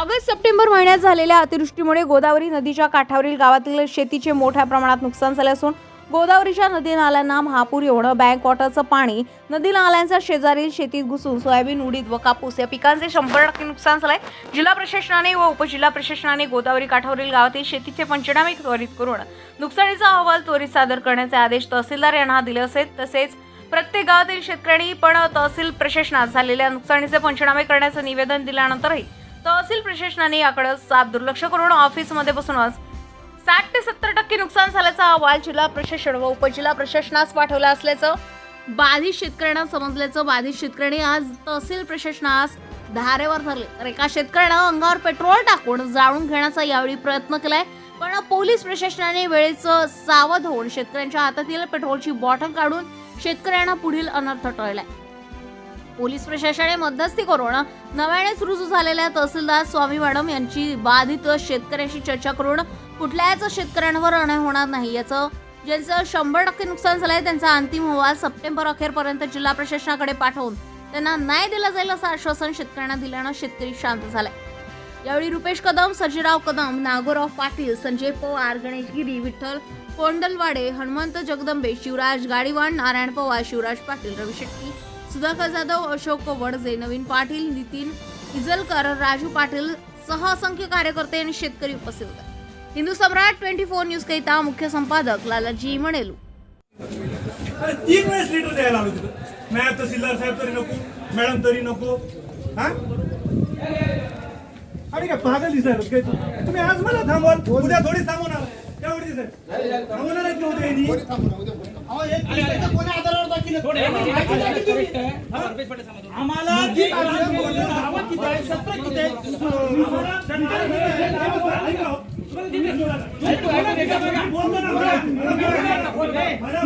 August September महिन्यात झालेल्या अतिवृष्टीमुळे गोदावरी नदीच्या काठावरील गावातील शेतीचे मोठ्या प्रमाणात नुकसान झाले असून गोदावरीच्या नदी नाल्यांना महापूर येऊन बँक वॉटरचं पाणी नदी नाल्यांच्या शेजारील शेतीत घुसून सोयाबीन उडीद व कापूस या पिकांचे शंभर टक्के नुकसान झालंय. जिल्हा प्रशासनाने व उपजिल्हा प्रशासनाने गोदावरी काठावरील गावातील शेतीचे पंचनामे त्वरित करून नुकसानीचा अहवाल त्वरित सादर करण्याचे आदेश तहसीलदार यांना दिले असेल. तसेच प्रत्येक गावातील शेतकऱ्यांनी पण तहसील प्रशासनात झालेल्या नुकसानीचे पंचनामे करण्याचं निवेदन दिल्यानंतरही तहसील प्रशासनाने याकडे साफ दुर्लक्ष करून ऑफिसमध्ये बसूनच साठ ते सत्तर टक्के नुकसान झाल्याचा अहवाल जिल्हा प्रशासन व उपजिल्हा प्रशासनास पाठवला असल्याचं बाधित शेतकऱ्यांना समजल्याचं. बाधित शेतकऱ्यांनी आज तहसील प्रशासनास धारेवर धरले. तर एका शेतकऱ्यानं अंगावर पेट्रोल टाकून जाळून घेण्याचा यावेळी प्रयत्न केलाय. पण पोलीस प्रशासनाने वेळेचं सावध होऊन शेतकऱ्यांच्या हातातील पेट्रोलची बॉटल काढून शेतकऱ्यांना पुढील अनर्थ टळलाय. पोलीस प्रशासनाने मध्यस्थी करून नव्यानेच रुजू झालेल्या तहसीलदार स्वामी मॅडम यांची बाधित शेतकऱ्यांशी चर्चा करून कुठल्याच शेतकऱ्यांवर अन्याय होणार नाही. याचं ज्यांचं शंभर टक्के नुकसान झालंय त्यांचा अंतिम अहवाल सप्टेंबर अखेरपर्यंत जिल्हा प्रशासनाकडे पाठवून त्यांना न्याय दिला जाईल असं आश्वासन शेतकऱ्यांना दिल्यानं शेतकरी शांत झालाय. यावेळी रुपेश कदम सजीराव कदम नागोराव पाटील संजय पवार गणेश गिरी विठ्ठल कोंडलवाडे हनुमंत जगदंबे शिवराज गाडीवान नारायण पवार शिवराज पाटील रवी शेट्टी सुधाकर जाधव अशोक वडजे नवीन पाटील नितीन इजलकर राजू पाटील सह असंख्य कार्यकर्ते आणि शेतकरी उपस्थित होते. Hindu Samrat twenty four news करिता मुख्य संपादक लालाजी मणेलू. तीन वेळेस लिटर द्यायला आलो तिथं. मॅम तहसीलदार साहेब तरी नको मॅडम तरी नको. हा? आणि काय पागल दिसायला काय तुम्ही आज मला थांबवाल उद्या थोडी थांबवणार. तेवढी दिसाय थांबवणार आहेत का उद्या आम्हाला जी कागद बोलले, नावं किती आहेत, सत्र किती आहेत, ऐका हो. बोलतो ना, मला- मला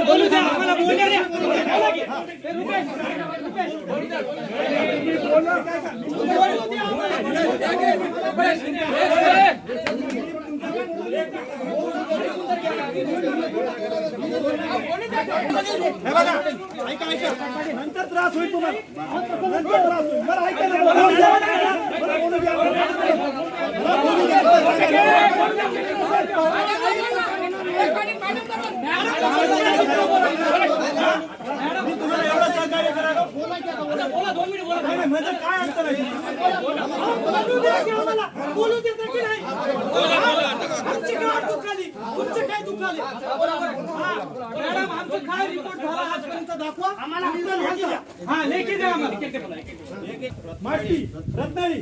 बोलू द्या. मला बोलू द्या. हे बघा, ऐका, ऐका. नंतर त्रास होईल तुम्हाला नंतर त्रास होईल बरं ऐका ना, मला बोलू द्या. मला बोलू द्या. मला बोलू द्या. मी तुम्हाला एवढं सहकार्य करायला नाही, नाही, म्हणजे काय अडचण आहे? बोलू द्या की आम्हाला. बोलू देता की नाही? आमची काय दुखाली? तुमचं काय दुखाली? हा. मॅडम, आमचं काय रिपोर्ट झाला आजपर्यंत दाखवा. आम्हाला लेखी द्या. हा, लेखी द्या आम्हाला. माहिती रत्नागिरी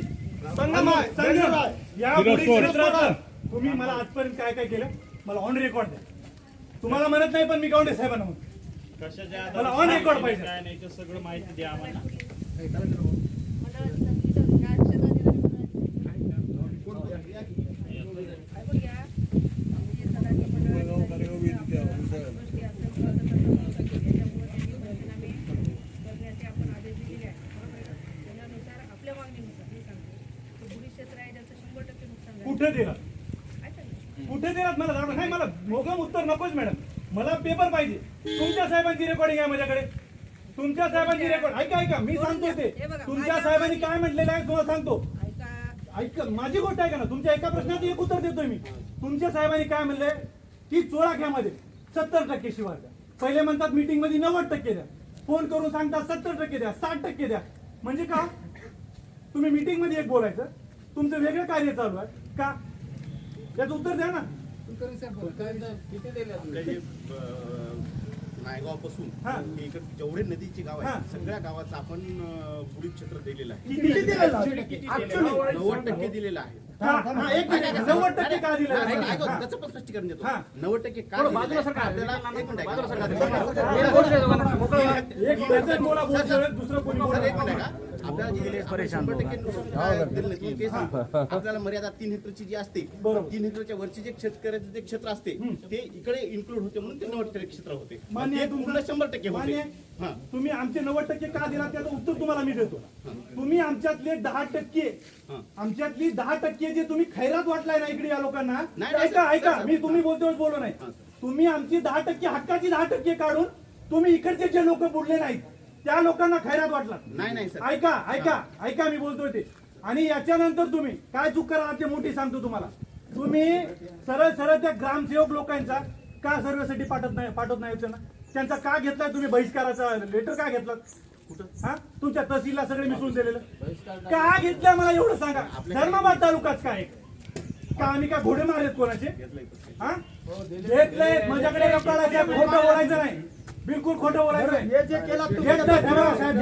संगम संगम. या क्षेत्रात तुम्ही मला आजपर्यंत काय काय केलं? मला ऑन रेकॉर्ड द्या. तुम्हाला म्हणत नाही पण मी गावडे साहेबांना म्हणतो. कशाच्या मला ऑन रेकॉर्ड पाहिजे काय नाही ते सगळं माहिती द्या आम्हाला. कुठे दिला कुठे दिलात मला? दाखवा नाही मला मोगम उत्तर नकोच मॅडम. मला पेपर पाहिजे. तुमच्या साहेबांची रेकॉर्डिंग आहे माझ्याकडे. तुमच्या साहेबांची रेकॉर्ड ऐका ऐका. मी सांगतो ते. तुमच्या साहेबांनी काय म्हटलेलं आहे तुम्हाला सांगतो. ऐका. माझी गोष्ट ऐका ना. तुमच्या एका प्रश्नाचं एक उत्तर देतोय मी. तुमच्या साहेबांनी काय म्हणले की चोळाख्यामध्ये सत्तर टक्के शिवाय द्या. पहिले म्हणतात मीटिंगमध्ये नव्वद टक्के द्या. फोन करून सांगतात सत्तर टक्के द्या साठ टक्के द्या. म्हणजे का? तुम्ही मीटिंगमध्ये एक बोलायचं. तुमचं वेगळं कार्य चालू आहे. का याचं उत्तर द्या ना नायगावपासून हा. इकडे जेवढे नदीची गाव हा. आहेत सगळ्या गावाचं आपण बुडीत क्षेत्र दिलेलं आहे आहे? नव्वद टक्के दिलेलं आहे हा, हा. नव्वद टक्के का दिलं त्याचं पण स्पष्टीकरण देतो हा. नव्वद टक्के का आहे? आपल्याला एक मिनिट. एक आपल्याला जी आपण शंभर टक्के नुकसान काय दिलं नाही, तुम्ही ते सांगा. आपल्याला मर्यादा तीन हेक्टरची जी असते. तीन हेक्टरच्या वरची जे शेतकऱ्याचं जे क्षेत्र असते ते इकडे इन्क्लूड होते म्हणून ते नव्वद टक्के क्षेत्र होते मान्य आहे ते तुमचं? पूर्ण शंभर टक्के मान्य होते आहे? हा तुम्ही आमचे नव्वद टक्के का दिला त्याचं उत्तर तुम्हाला मी देतो तुम्ही आमच्यातले दहा टक्के हा. आमच्यातली दहा टक्के जे तुम्ही खैरात वाटलाय ना इकडे या लोकांना नाही, ऐका सर, ऐका सर, मी सर. तुम्ही बोलतोय बोलू नाही तुम्ही आमची दहा टक्के हक्काची दहा टक्के काढून तुम्ही इकडचे जे लोक बुडले नाहीत त्या लोकांना खैरात वाटला. नाही नाही सर. ऐका ऐका ऐका मी बोलतोय ते. आणि याच्यानंतर तुम्ही काय चूक करा ते मोठी सांगतो तुम्हाला. तुम्ही सरळ सरळ त्या ग्रामसेवक लोकांचा का सर्वेसाठी पाठवत नाही पाठवत नाही त्यांना त्यांचा का घेतलाय तुम्ही बहिष्काराचा लेटर का घेतला? कुठं? हा? तुमच्या तहसीलला सगळे मिसळून दिलेलं. का घेतलंय मला एवढं सांगा. धर्माबाद तालुकाच काय? का आम्ही काय घोडे मारलेत कोणाचे? हा? घेतलंय. माझ्याकडे कळायचं खोटं बोलायचं नाही. बिलकुल खोटं बोलायचं हे बघा साहेब,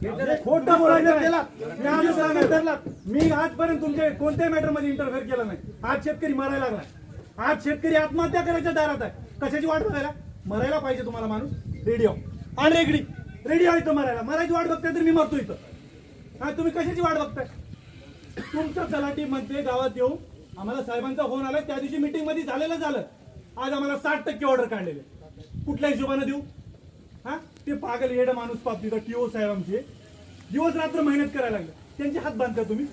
घेतलंय का? खोटं बोलायचं नाही. मी आजच सांगितलं, मी आजपर्यंत तुमच्या कोणत्याही मॅटरमध्ये इंटरफेअर केलं नाही. आज शेतकरी मरायला लागला. आज शेतकरी आत्महत्या करायच्या दारात आहे. कशाची वाट बघायला? मरायला पाहिजे तुम्हाला माणूस. रेडिओ. आणि रेगडी. रेडिओ इथं मरायला. मरायची वाट बघताय तर मी मरतो इथं. हा तुम्ही कशाची वाट बघताय? तुमचं तलाठी म्हणते गावात येऊ. आम्हाला साहेबांचा फोन आला. त्या दिवशी मीटिंगमध्ये झालेलं झालं. आज आम्हाला साठ टक्के ऑर्डर काढलेले. कुठल्या हिशोबाने देऊ? हा? ते पागल येड माणूस पाप तिथं टीओ साहेब आमचे. दिवस रात्र मेहनत करायला लागले. त्यांचे हात बांधता तुम्ही?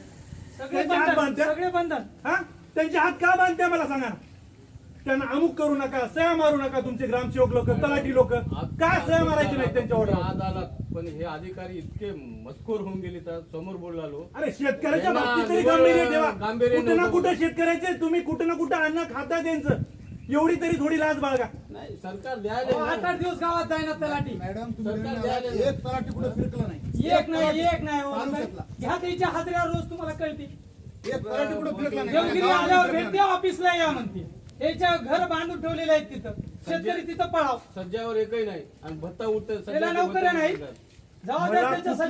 त्यांचे हात बांधता? सगळे बंधन हा? त्यांचे हात का बांधते मला सांगा ना. त्यांना अमुक करू नका सया मारू नका तुमचे ग्रामसेवक लोक तलाठी लोक. का सया मारायचे नाही त्यांच्या ऑर्डर आज आलात पण हे अधिकारी इतके मस्कोर होऊन गेले तर समोर बोललो अरे शेतकऱ्याच्या बाबतीत तरी गांभीर्य ठेवा. गांभीर्य कुठे ना. कुठे शेतकऱ्याचे तुम्ही कुठे ना कुठे अन्न खाता त्यांचं. एवढी तरी थोडी लाज बाळगा. नाही सरकार द्यायला आठ आठ दिवस गावात जाईना तलाठी. मॅडम सरकार द्यायला एक तलाठी कुठे फिरकलं नाही. एक नाही एक नाही हो. तालुक्यातला. ह्या रोज तुम्हाला कळते. एक तलाठी कुठे फिरकला देवगिरी आल्यावर भेटते ऑफिसला या म्हणते. याच्या घर बांधून ठेवलेले आहेत तिथं. शेतकरी तिथं पळाव. सज्जावर एकही नाही. आणि भत्ता उठत त्याला नोकऱ्या नाही त्याच्यासाठी